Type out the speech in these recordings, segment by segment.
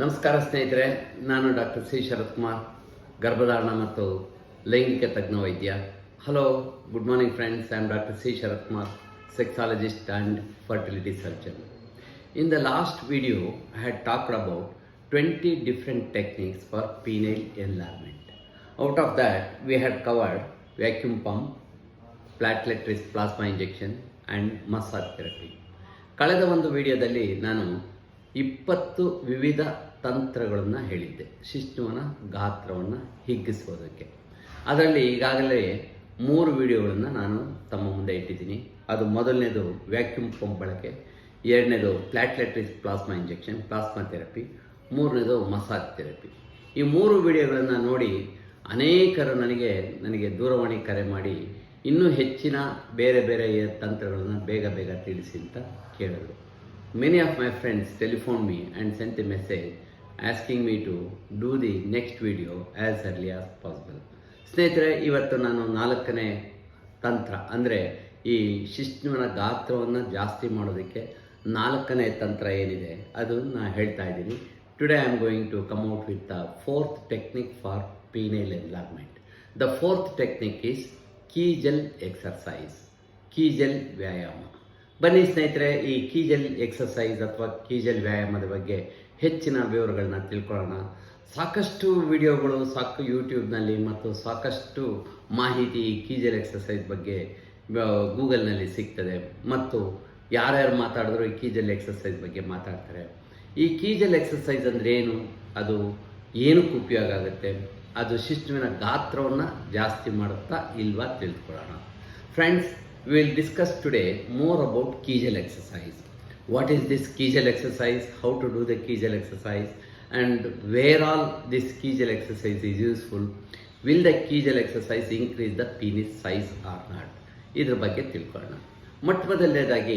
ನಮಸ್ಕಾರ ಸ್ನೇಹಿತರೆ, ನಾನು ಡಾಕ್ಟರ್ ಸಿ. ಶರತ್ ಕುಮಾರ್ ಗರ್ಭಧಾರಣ ಮತ್ತು ಲೈಂಗಿಕ ತಜ್ಞ ವೈದ್ಯ. Hello good morning friends I am doctor C Sharath Kumar sexologist and fertility surgeon in the last video I had talked about twenty different techniques for penile enlargement out of that we had covered vacuum pump platelet rich plasma injection and massage therapy ಕಳೆದ ಒಂದು ವಿಡಿಯೋದಲ್ಲಿ ನಾನು ಇಪ್ಪತ್ತು ವಿವಿಧ ತಂತ್ರಗಳನ್ನು ಹೇಳಿದ್ದೆ. ಶಿಷ್ಣುವನ ಗಾತ್ರವನ್ನು ಹಿಗ್ಗಿಸೋದಕ್ಕೆ. ಅದರಲ್ಲಿ ಈಗಾಗಲೇ ಮೂರು ವಿಡಿಯೋಗಳನ್ನು ನಾನು ತಮ್ಮ ಮುಂದೆ ಇಟ್ಟಿದ್ದೀನಿ. ಅದು ಮೊದಲನೇದು ವ್ಯಾಕ್ಯೂಮ್ ಪಂಪ್ ಬಳಕೆ, ಎರಡನೇದು platelet rich plasma injection plasma therapy ಮೂರನೇದು ಮಸಾಜ್ ಥೆರಪಿ ಈ ಮೂರು ವಿಡಿಯೋಗಳನ್ನು ನೋಡಿ ಅನೇಕರು ನನಗೆ ನನಗೆ ದೂರವಾಣಿ ಕರೆ ಮಾಡಿ ಇನ್ನೂ ಹೆಚ್ಚಿನ ಬೇರೆ ಬೇರೆ ತಂತ್ರಗಳನ್ನು ಬೇಗ ಬೇಗ ತಿಳಿಸಿ ಅಂತ ಕೇಳಿದ್ರು. Many of my friends telephoned me and sent a message asking me to do the next video as early as possible ಸ್ನೇಹಿತರೆ ಇವತ್ತು ನಾನು ನಾಲ್ಕನೇ ತಂತ್ರ, ಅಂದರೆ ಈ ಶಿಶ್ನುವಿನ ಗಾತ್ರವನ್ನು ಜಾಸ್ತಿ ಮಾಡೋದಕ್ಕೆ ನಾಲ್ಕನೇ ತಂತ್ರ ಏನಿದೆ, ಅದು ನಾನು ಹೇಳ್ತಾ ಇದ್ದೀನಿ. Today I am going to come out with the fourth technique for penile enlargement the fourth technique is Kegel exercise Kegel ವ್ಯಾಯಾಮ ಬನ್ನಿ ಸ್ನೇಹಿತರೆ, ಈ ಕೀಜಲ್ ಎಕ್ಸರ್ಸೈಸ್ ಅಥವಾ ಕೀಜಲ್ ವ್ಯಾಯಾಮದ ಬಗ್ಗೆ ಹೆಚ್ಚಿನ ವಿವರಗಳನ್ನ ತಿಳ್ಕೊಳ್ಳೋಣ. ಸಾಕಷ್ಟು ವಿಡಿಯೋಗಳು, ಸಾಕು ಯೂಟ್ಯೂಬ್ನಲ್ಲಿ ಮತ್ತು ಸಾಕಷ್ಟು ಮಾಹಿತಿ ಕೀಜಲ್ ಎಕ್ಸರ್ಸೈಸ್ ಬಗ್ಗೆ ಗೂಗಲ್ನಲ್ಲಿ ಸಿಗ್ತದೆ. ಮತ್ತು ಯಾರ್ಯಾರು ಮಾತಾಡಿದ್ರು ಈ ಕೀಜಲ್ ಎಕ್ಸರ್ಸೈಸ್ ಬಗ್ಗೆ ಮಾತಾಡ್ತಾರೆ. ಈ ಕೀಜಲ್ ಎಕ್ಸರ್ಸೈಸ್ ಅಂದರೆ ಏನು? ಅದು ಏನಕ್ಕೆ ಉಪಯೋಗ ಆಗುತ್ತೆ? ಅದು ಶಿಶುವಿನ ಗಾತ್ರವನ್ನು ಜಾಸ್ತಿ ಮಾಡುತ್ತಾ ಇಲ್ವಾ ತಿಳ್ಕೊಳ್ಳೋಣ friends we will discuss today more about Kegel exercise. What is this Kegel exercise? How to do the Kegel exercise? And where all this Kegel exercise is useful? Will the Kegel exercise increase the penis size or not? ಇದ್ರ ಬಗ್ಗೆ ತಿಳ್ಕೊಳ್ಳೋಣ ಮೊಟ್ಟ ಮೊದಲನೇದಾಗಿ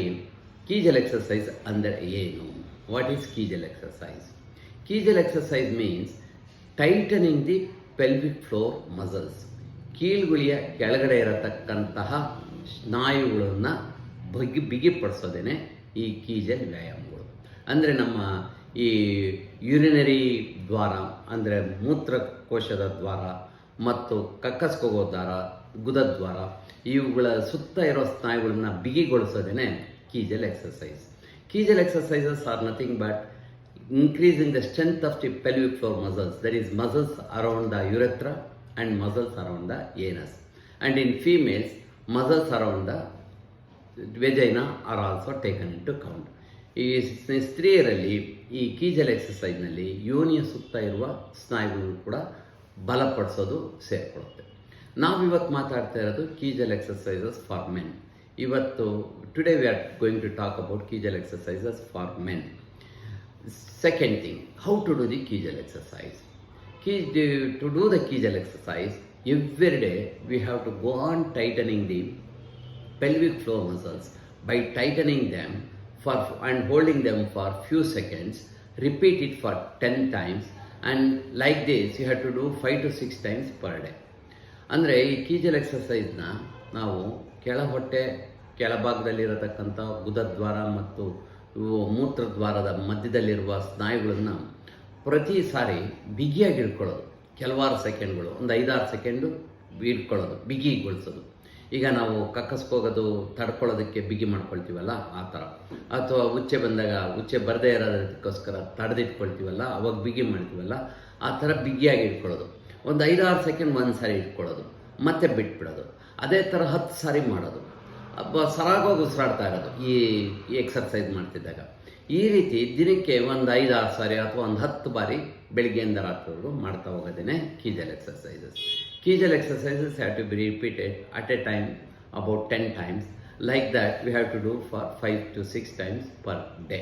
ಕೀಜಲ್ exercise ಅಂದರೆ ಏನು what is Kegel exercise Kegel exercise means tightening the pelvic floor muscles ಕೀಳ್ಗುಳಿಯ ಕೆಳಗಡೆ ಇರತಕ್ಕಂತಹ ಸ್ನಾಯುಗಳನ್ನು ಬಗ್ಗಿ ಬಿಗಿಪಡಿಸೋದೇನೆ ಈ ಕೀಜಲ್ ವ್ಯಾಯಾಮಗಳು. ಅಂದರೆ ನಮ್ಮ ಈ ಯುರಿನರಿ ದ್ವಾರ ಅಂದರೆ ಮೂತ್ರಕೋಶದ ದ್ವಾರ ಮತ್ತು ಕಕ್ಕಸ್ಕೋಗೋ ದ್ವಾರ ಗುದದ್ವಾರ ಇವುಗಳ ಸುತ್ತ ಇರೋ ಸ್ನಾಯುಗಳನ್ನು ಬಿಗಿಗೊಳಿಸೋದೇನೆ Kegel exercise Kegel exercises are nothing but increasing the strength of the pelvic floor muscles that is muscles around the urethra and muscles around the anus and in females, muscles around the vagina are also taken into count. ಈ ಸ್ತ್ರೀಯರಲ್ಲಿ ಈ ಕೀಜಲ್ ಎಕ್ಸಸೈಸ್ನಲ್ಲಿ ಯೋನಿಯ ಸುತ್ತ ಇರುವ ಸ್ನಾಯುಗಳು ಕೂಡ ಬಲಪಡಿಸೋದು ನಾವು ಇವತ್ತು ಮಾತಾಡ್ತಾ ಇರೋದು ಕೀಜಲ್ ಎಕ್ಸಸೈಸಸ್ ಫಾರ್ ಮೆನ್ ಇವತ್ತು today we are going to talk about Kegel exercises for men second thing how to do the Kegel exercise key to do the Kegel exercise, every day we have to go on tightening the pelvic floor muscles by tightening them for and holding them for few seconds repeat it for ten times and like this you have to do five to six times per day ಅಂದರೆ ಈ ಕೀಜಲ್ ಎಕ್ಸಸೈಸ್ನ ನಾವು ಕೆಳ ಹೊಟ್ಟೆ ಕೆಳಭಾಗದಲ್ಲಿರತಕ್ಕಂಥ ಬುಧದ್ವಾರ ಮತ್ತು ಮೂತ್ರದ್ವಾರದ ಮಧ್ಯದಲ್ಲಿರುವ ಸ್ನಾಯುಗಳನ್ನು ಪ್ರತಿ ಸಾರಿ ಬಿಗಿಯಾಗಿ ಇಟ್ಕೊಳ್ಳೋದು. ಕೆಲವಾರು ಸೆಕೆಂಡ್ಗಳು, ಒಂದು ಐದಾರು ಸೆಕೆಂಡು ಬೀಡ್ಕೊಳ್ಳೋದು, ಬಿಗಿಗೊಳಿಸೋದು. ಈಗ ನಾವು ಕಕ್ಕಸ್ಕೋಗೋದು ತಡ್ಕೊಳ್ಳೋದಕ್ಕೆ ಬಿಗಿ ಮಾಡ್ಕೊಳ್ತೀವಲ್ಲ, ಆ ಥರ. ಅಥವಾ ಉಚ್ಚೆ ಬಂದಾಗ ಉಚ್ಚೆ ಬರದೇ ಇರೋದಕ್ಕೋಸ್ಕರ ತಡೆದಿಟ್ಕೊಳ್ತೀವಲ್ಲ, ಅವಾಗ ಬಿಗಿ ಮಾಡ್ತೀವಲ್ಲ, ಆ ಥರ ಬಿಗಿಯಾಗಿ ಇಟ್ಕೊಳ್ಳೋದು. ಒಂದು ಐದಾರು ಸೆಕೆಂಡ್ ಒಂದು ಸಾರಿ ಇಟ್ಕೊಳ್ಳೋದು, ಮತ್ತೆ ಬಿಟ್ಬಿಡೋದು. ಅದೇ ಥರ ಹತ್ತು ಸಾರಿ ಮಾಡೋದು. ಸರಾಗೋಗಿ ಉಸಿರಾಡ್ತಾ ಇರೋದು, ಈ ಈ ಎಕ್ಸರ್ಸೈಸ್ ಮಾಡ್ತಿದ್ದಾಗ. ಈ ರೀತಿ ದಿನಕ್ಕೆ ಒಂದು ಐದಾರು ಸಾರಿ ಅಥವಾ ಒಂದು ಹತ್ತು ಬಾರಿ ಬೆಳಿಗ್ಗೆಯಿಂದ ರಾತ್ರಿವರೆಗೂ ಮಾಡ್ತಾ ಹೋಗೋದೇನೆ Kegel exercises Kegel exercises have to be repeated at a time about ten times like that we have to do for five to six times per day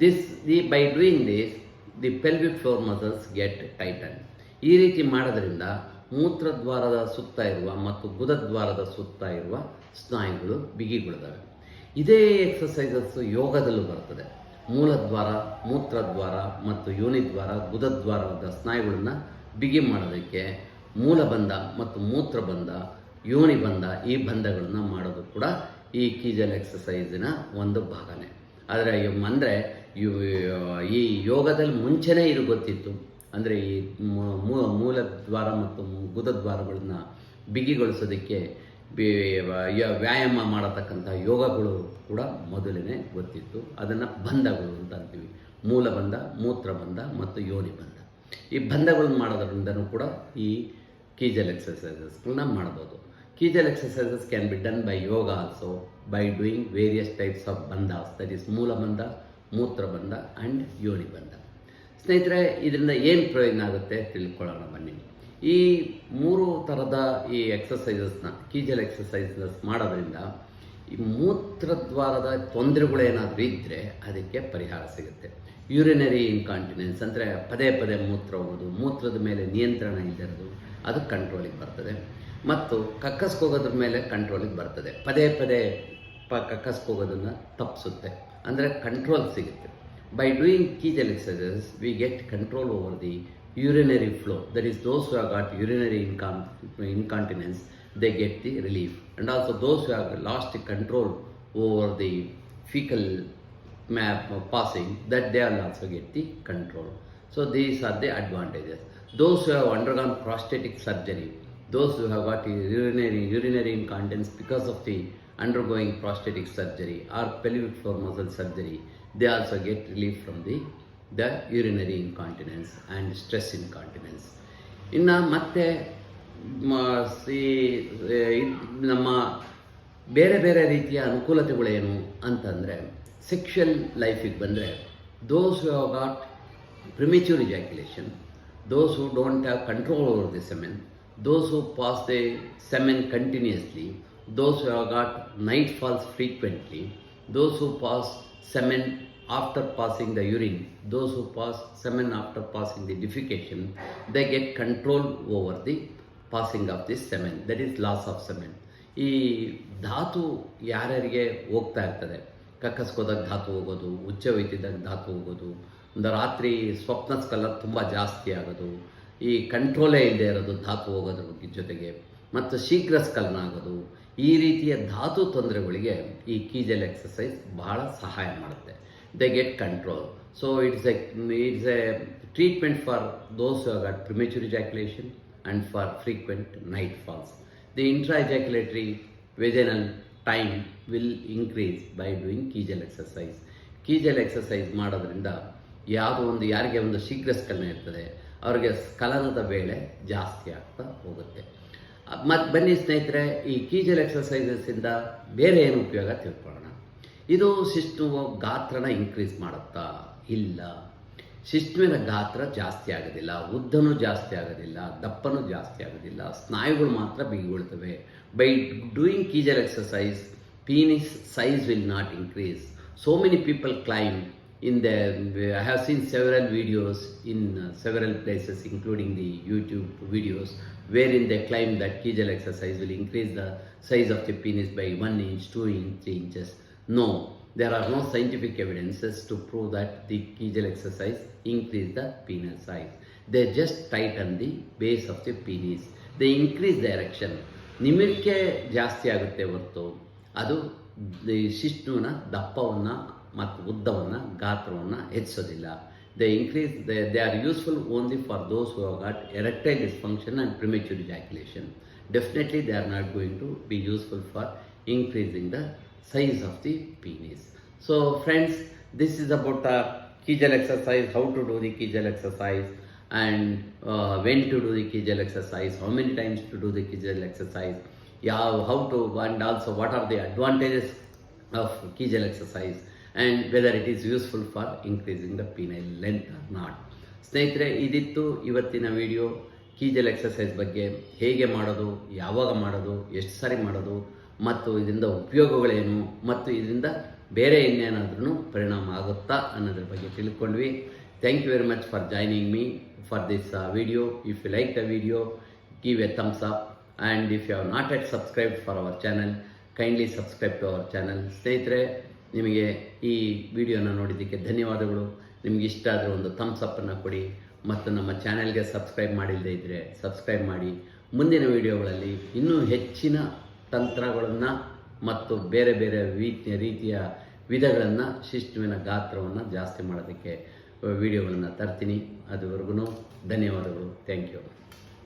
this the by doing this the pelvic floor muscles get tighten ಈ ರೀತಿ ಮಾಡೋದ್ರಿಂದ ಮೂತ್ರದ್ವಾರದ ಸುತ್ತ ಇರುವ ಮತ್ತು ಗುದದ್ವಾರದ ಸುತ್ತ ಇರುವ ಸ್ನಾಯುಗಳು ಬಿಗಿಗೊಳ್ತವೆ. ಇದೇ ಎಕ್ಸಸೈಸಸ್ಸು ಯೋಗದಲ್ಲೂ ಬರ್ತದೆ. ಮೂಲದ್ವಾರ, ಮೂತ್ರದ್ವಾರ ಮತ್ತು ಯೋನಿದ್ವಾರ ಗುದದ್ವಾರದ ಸ್ನಾಯುಗಳನ್ನು ಬಿಗಿ ಮಾಡೋದಕ್ಕೆ ಮೂಲಬಂಧ ಮತ್ತು ಮೂತ್ರಬಂಧ ಯೋನಿ ಬಂಧ ಈ ಬಂಧಗಳನ್ನು ಮಾಡೋದು ಕೂಡ ಈ ಕೀಜಲ್ ಎಕ್ಸಸೈಸಿನ ಒಂದು ಭಾಗನೇ. ಆದರೆ ಅಂದರೆ ಈ ಯೋಗದಲ್ಲಿ ಮುಂಚೆನೇ ಇದು ಗೊತ್ತಿತ್ತು. ಅಂದರೆ ಈ ಮೂ- ಮೂ- ಮೂಲ ದ್ವಾರ ಮತ್ತು ಗುದದ್ವಾರಗಳನ್ನು ಬಿಗಿಗೊಳಿಸೋದಕ್ಕೆ ವ್ಯಾಯಾಮ ಮಾಡತಕ್ಕಂಥ ಯೋಗಗಳು ಕೂಡ ಮೊದಲನೇ ಗೊತ್ತಿತ್ತು. ಅದನ್ನು ಬಂಧಗಳು ಅಂತ ಅಂತೀವಿ. ಮೂಲಬಂಧ ಮೂತ್ರಬಂಧ ಮೂತ್ರ ಬಂಧ ಮತ್ತು ಯೋನಿ ಬಂಧ. ಈ ಬಂಧಗಳನ್ನು ಮಾಡೋದ್ರಿಂದನೂ ಕೂಡ ಈ ಕೀಜಲ್ ಎಕ್ಸಸೈಸಸ್ಗಳನ್ನ ಮಾಡ್ಬೋದು. Kegel exercises can be done by yoga also by doing various types of bandha that is Mulabandha Mutrabandha mutra bandha and ಯೋನಿ ಬಂಧ. ಸ್ನೇಹಿತರೆ, ಇದರಿಂದ ಏನು ಪ್ರಯೋಜನ ಆಗುತ್ತೆ ತಿಳ್ಕೊಳ್ಳೋಣ ಬನ್ನಿ. ಈ ಮೂರು ಥರದ ಈ ಎಕ್ಸಸೈಸಸ್ನ ಕೀಜಲ್ ಎಕ್ಸಸೈಸಸ್ ಮಾಡೋದ್ರಿಂದ ಈ ಮೂತ್ರದ್ವಾರದ ತೊಂದರೆಗಳೇನಾದರೂ ಇದ್ದರೆ ಅದಕ್ಕೆ ಪರಿಹಾರ ಸಿಗುತ್ತೆ. ಯೂರಿನರಿ ಇನ್ಕಾಂಟಿನೆನ್ಸ್ ಅಂದರೆ ಪದೇ ಪದೇ ಮೂತ್ರ ಹೋಗೋದು, ಮೂತ್ರದ ಮೇಲೆ ನಿಯಂತ್ರಣ ಇಲ್ಲದಿರೋದು ಅದು ಕಂಟ್ರೋಲಿಗೆ ಬರ್ತದೆ. ಮತ್ತು ಕಕ್ಕಸ್ಕೋಗೋದ್ರ ಮೇಲೆ ಕಂಟ್ರೋಲಿಗೆ ಬರ್ತದೆ. ಪದೇ ಪದೇ ಪ ಕಕ್ಕಸ್ಕೋಗೋದನ್ನು ತಪ್ಪಿಸುತ್ತೆ ಅಂದರೆ ಕಂಟ್ರೋಲ್ ಸಿಗುತ್ತೆ. By doing Kegel exercises we get control over the urinary flow. That is, those who have got urinary incon- incontinence, they get the relief. And also those who have lost control over the fecal map passing, that they will also get the control. So these are the advantages. Those who have undergone prosthetic surgery, those who have got urinary urinary incontinence because of the undergoing prosthetic surgery or pelvic floor muscle surgery, they also get relief from the the urinary incontinence and stress incontinence ಇನ್ನು ಮತ್ತೆ ಈ ನಮ್ಮ ಬೇರೆ ಬೇರೆ ರೀತಿಯ ಅನುಕೂಲತೆಗಳೇನು ಅಂತಂದರೆ sexual ಲೈಫಿಗೆ ಬಂದರೆ those you have got premature ejaculation those who don't have control over the semen those who pass the semen continuously those have got night falls frequently those who pass semen after passing the urine, those who pass semen after passing the defecation, they get control over the passing of this semen that is loss of semen ಈ ಧಾತು ಯಾರ್ಯಾರಿಗೆ ಹೋಗ್ತಾ ಇರ್ತದೆ? ಕಕ್ಕಸ್ಕೋದಾಗ ಧಾತು ಹೋಗೋದು ಉಚ್ಚ ಹೊಯ್ತಿದ್ದಾಗ ಧಾತು ಹೋಗೋದು ಒಂದು ರಾತ್ರಿ ಸ್ವಪ್ನ ಕಲರ್ ತುಂಬ ಜಾಸ್ತಿ ಆಗೋದು ಈ ಕಂಟ್ರೋಲೇ ಇಲ್ಲದೆ ಇರೋದು ಧಾತು ಹೋಗೋದ್ರ ಬಗ್ಗೆ ಜೊತೆಗೆ ಮತ್ತು ಶೀಘ್ರ ಸ್ಖಲನ ಆಗೋದು ಈ ರೀತಿಯ ಧಾತು ತೊಂದರೆಗಳಿಗೆ ಈ ಕೀಜಲ್ ಎಕ್ಸಸೈಸ್ ಬಹಳ ಸಹಾಯ ಮಾಡುತ್ತೆ. They get control so it's a it's a treatment for those got premature ejaculation and for frequent night falls the intra ejaculatory vaginal time will increase by doing Kegel exercise Kegel exercise ಮಾಡೋದ್ರಿಂದ ಯಾವುದೋ ಒಂದು, ಯಾರಿಗೆ ಒಂದು ಶೀಘ್ರ ಸ್ಖಲನ ಇರ್ತದೆ, ಅವರಿಗೆ ಸ್ಖಲನದ ವೇಳೆ ಜಾಸ್ತಿ ಆಗ್ತಾ ಹೋಗುತ್ತೆ. ಮತ್ತು ಬನ್ನಿ ಸ್ನೇಹಿತರೆ, ಈ ಕೀಜಲ್ ಎಕ್ಸಸೈಸಸ್ಸಿಂದ ಬೇರೆ ಏನು ಉಪಯೋಗ ತಿಳ್ಕೊಳ್ಳೋಣ? ಇದು ಶಿಸ್ತು ಗಾತ್ರನ ಇನ್ಕ್ರೀಸ್ ಮಾಡುತ್ತಾ ಇಲ್ಲ ಶಿಶ್ನುವಿನ ಗಾತ್ರ ಜಾಸ್ತಿ ಆಗೋದಿಲ್ಲ ಉದ್ದನೂ ಜಾಸ್ತಿ ಆಗೋದಿಲ್ಲ ದಪ್ಪನೂ ಜಾಸ್ತಿ ಆಗೋದಿಲ್ಲ ಸ್ನಾಯುಗಳು ಮಾತ್ರ ಬಿಗಿಗೊಳ್ತವೆ by doing Kegel exercise penis size will not increase so many people claim in the i have seen several videos in uh, several places including the youtube videos wherein they claim that Kegel exercise will increase the size of the penis by 1 inch 2 inch 3 inches no there are no scientific evidences to prove that the kegel exercise increase the penis size they just tighten the base of the penis they increase the erection ನಿಮಿರಿಕೆ ಜಾಸ್ತಿ ಆಗುತ್ತೆ ಹೊರತು ಅದು ಶಿಷ್ಣುವಿನ ದಪ್ಪವನ್ನು ಮತ್ತು ಉದ್ದವನ್ನು ಗಾತ್ರವನ್ನು ಹೆಚ್ಚಿಸೋದಿಲ್ಲ they increase they they are useful only for those who got erectile dysfunction and premature ejaculation definitely they are not going to be useful for increasing the size of the penis. So friends, this is about a Kegel exercise, how to do the Kegel exercise and uh, when to do the Kegel exercise, how many times to do the Kegel exercise, yeah, how to and also what are the advantages of Kegel exercise and whether it is useful for increasing the penile length or not. ಸ್ನೇಹಿತರೆ ಇದಿತ್ತು ಇವತ್ತಿನ video ಕೀಜಲ್ exercise ಬಗ್ಗೆ ಹೇಗೆ ಮಾಡೋದು ಯಾವಾಗ ಮಾಡೋದು ಎಷ್ಟು ಸಾರಿ ಮಾಡೋದು ಮತ್ತು ಇದರಿಂದ ಉಪಯೋಗಗಳೇನು ಮತ್ತು ಇದರಿಂದ ಬೇರೆ ಇನ್ನೇನಾದ್ರೂ ಪರಿಣಾಮ ಆಗುತ್ತಾ ಅನ್ನೋದ್ರ ಬಗ್ಗೆ ತಿಳ್ಕೊಂಡ್ವಿ. Thank you very much for joining me for this video if you like the video give a thumbs up and if you have not yet subscribed for our channel kindly subscribe to our channel ಸ್ನೇಹಿತರೆ, ನಿಮಗೆ ಈ ವಿಡಿಯೋನ ನೋಡಿದ್ದಕ್ಕೆ ಧನ್ಯವಾದಗಳು. ನಿಮಗೆ ಇಷ್ಟ ಆದರೆ ಒಂದು ಥಮ್ಸ್ ಅಪ್ಪನ್ನು ಕೊಡಿ ಮತ್ತು ನಮ್ಮ ಚಾನೆಲ್ಗೆ ಸಬ್ಸ್ಕ್ರೈಬ್ ಮಾಡಿಲ್ಲದೆ ಇದ್ದರೆ ಸಬ್ಸ್ಕ್ರೈಬ್ ಮಾಡಿ. ಮುಂದಿನ ವಿಡಿಯೋಗಳಲ್ಲಿ ಇನ್ನೂ ಹೆಚ್ಚಿನ ತಂತ್ರಗಳನ್ನು ಮತ್ತು ಬೇರೆ ಬೇರೆ ರೀತಿಯ ರೀತಿಯ ವಿಧಗಳನ್ನು ಶಿಸ್ತುವಿನ ಗಾತ್ರವನ್ನು ಜಾಸ್ತಿ ಮಾಡೋದಕ್ಕೆ ವಿಡಿಯೋಗಳನ್ನು ತರ್ತೀನಿ. ಅದುವರೆಗೂ ಧನ್ಯವಾದಗಳು. Thank you